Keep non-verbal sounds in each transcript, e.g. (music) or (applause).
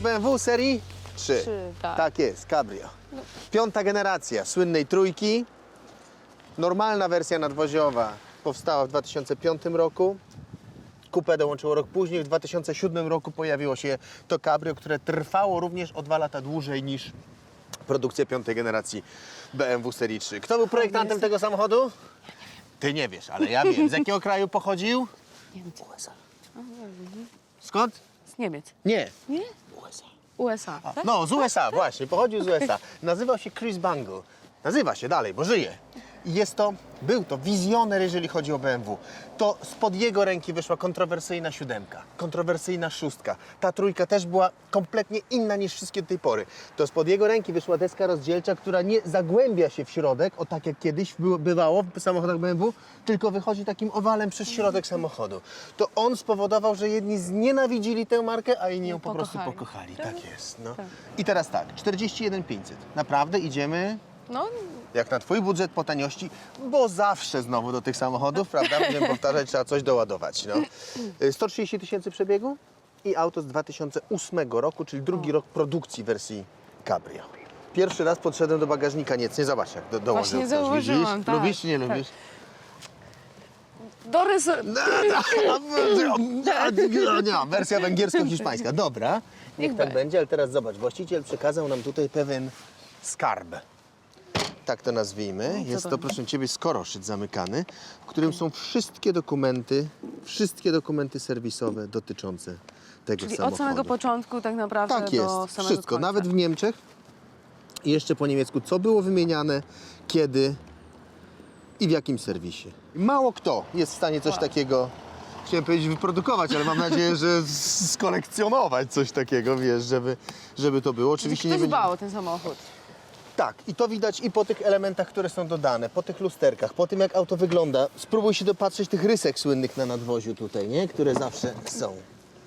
BMW serii 3. Trzy, tak. tak jest, cabrio. Piąta generacja słynnej trójki. Normalna wersja nadwoziowa powstała w 2005 roku. Kupę dołączyło rok później. W 2007 roku pojawiło się to cabrio, które trwało również o dwa lata dłużej niż produkcja piątej generacji BMW serii 3. Kto był projektantem tego samochodu? Ty nie wiesz, ale ja wiem. Z jakiego kraju pochodził? Niemcy. USA. Skąd? Z Niemiec. Nie. Nie? USA. USA, tak? No, z USA, właśnie, pochodził z USA. Nazywał się Chris Bangle. Nazywa się dalej, bo żyje. Jest to, był to wizjoner, jeżeli chodzi o BMW. To spod jego ręki wyszła kontrowersyjna siódemka, kontrowersyjna szóstka. Ta trójka też była kompletnie inna niż wszystkie do tej pory. To spod jego ręki wyszła deska rozdzielcza, która nie zagłębia się w środek, o tak jak kiedyś bywało w samochodach BMW, tylko wychodzi takim owalem przez środek samochodu. To on spowodował, że jedni znienawidzili tę markę, a inni ją po prostu Pokochali. pokochali. Tak jest. No. Tak. I teraz tak, 41 500. Naprawdę idziemy No, jak na twój budżet po taniości, bo zawsze znowu do tych samochodów, prawda, będziemy (laughs) powtarzać, trzeba coś doładować. No. Y, 130 tysięcy przebiegu i auto z 2008 roku, czyli drugi rok produkcji wersji Cabrio. Pierwszy raz podszedłem do bagażnika, nic nie zobacz jak do, dołożył Właśnie ktoś, zauważyłam, widzisz? tak, Lubisz czy nie tak. lubisz? Dorys... (laughs) Nie, wersja węgiersko-hiszpańska. Dobra, niech tak będzie, ale teraz zobacz, właściciel przekazał nam tutaj pewien skarb. Tak to nazwijmy. Jest to proszę Ciebie, skoroszyt zamykany, w którym są wszystkie dokumenty, wszystkie dokumenty serwisowe dotyczące tego Czyli samochodu. od samego początku tak naprawdę Tak jest, do samego wszystko, końca. nawet w Niemczech. I jeszcze po niemiecku, co było wymieniane, kiedy i w jakim serwisie. Mało kto jest w stanie coś takiego, chciałem powiedzieć wyprodukować, ale mam nadzieję, że skolekcjonować coś takiego, wiesz, żeby, żeby to było. Oczywiście Ktoś nie będzie... dbał o ten samochód. Tak, i to widać i po tych elementach, które są dodane, po tych lusterkach, po tym jak auto wygląda. Spróbuj się dopatrzeć tych rysek słynnych na nadwoziu tutaj, nie? Które zawsze są.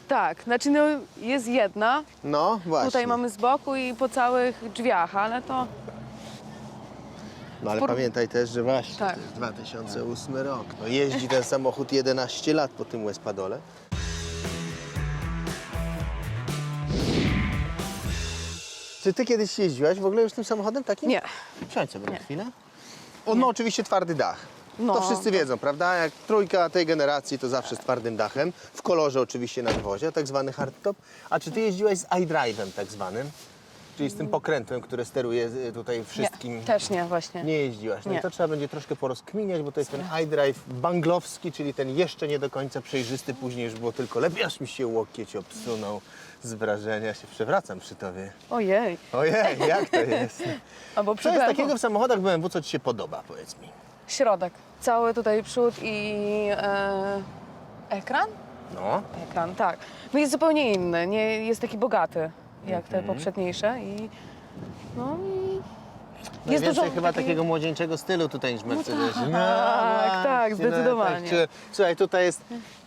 Tak, znaczy no, jest jedna. No, właśnie. Tutaj mamy z boku i po całych drzwiach, ale to No ale Por- pamiętaj też, że właśnie Tak. to jest 2008 rok. No jeździ ten samochód 11 lat po tym Westpadole. Czy ty kiedyś jeździłaś w ogóle już tym samochodem takim? nie. Wsiądź sobie na chwilę. On ma oczywiście twardy dach. No, to wszyscy wiedzą, prawda? Jak trójka tej generacji to zawsze z twardym dachem. W kolorze oczywiście nadwozia, tak zwany hardtop. A czy ty jeździłaś z iDrive'em tak zwanym? Czyli z tym pokrętłem, które steruje y, tutaj wszystkim. Nie, też nie właśnie. Nie jeździłaś. No i Nie. to trzeba będzie troszkę porozkminiać, bo to jest ten iDrive banglowski, czyli ten jeszcze nie do końca przejrzysty. Później już było tylko lepiej, aż mi się łokieć obsunął z wrażenia. Się przewracam przy tobie. Ojej. Ojej, jak to jest? (laughs) Albo Co jest takiego w samochodach BMW, co ci się podoba, powiedz mi? Środek. Cały tutaj przód i e, ekran? No. Ekran, tak. No jest zupełnie inny, nie jest taki bogaty jak Mhm. te poprzedniejsze i no i Jest jest więcej dużo chyba takiej- takiego młodzieńczego stylu tutaj niż Mercedes. tak, tak, zdecydowanie. Słuchaj, tutaj jest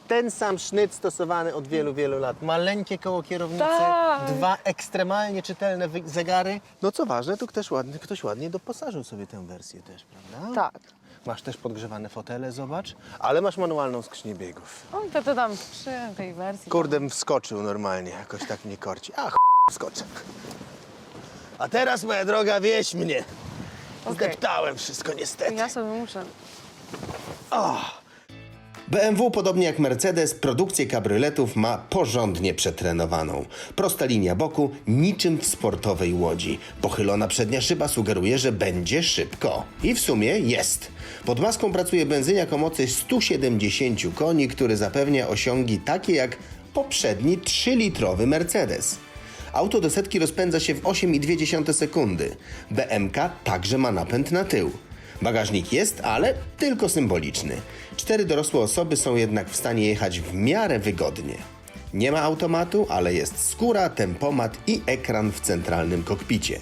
ten sam sznyt stosowany od wielu, wielu lat. Maleńkie koło kierownicy, Tak. dwa ekstremalnie czytelne wy- zegary. No co ważne, tu ktoś ładnie, ktoś ładnie doposażył sobie tę wersję też, prawda? Tak. Masz też podgrzewane fotele, zobacz, ale masz manualną skrzynię biegów. O, to, to tam przy tej wersji. Kurde, bym wskoczył normalnie, jakoś tak mnie korci. A ch... wskoczę. A teraz, moja droga, wieś mnie. Zdeptałem wszystko niestety. Ja sobie muszę. BMW, podobnie jak Mercedes, produkcję kabrioletów ma porządnie przetrenowaną. Prosta linia boku, niczym w sportowej łodzi. Pochylona przednia szyba sugeruje, że będzie szybko. I w sumie jest. Pod maską pracuje benzyniak o mocy 170 koni, który zapewnia osiągi takie jak poprzedni 3-litrowy Mercedes. Auto do setki rozpędza się w 8,2 sekundy. BMK także ma napęd na tył. Bagażnik jest, ale tylko symboliczny. Cztery dorosłe osoby są jednak w stanie jechać w miarę wygodnie. Nie ma automatu, ale jest skóra, tempomat i ekran w centralnym kokpicie.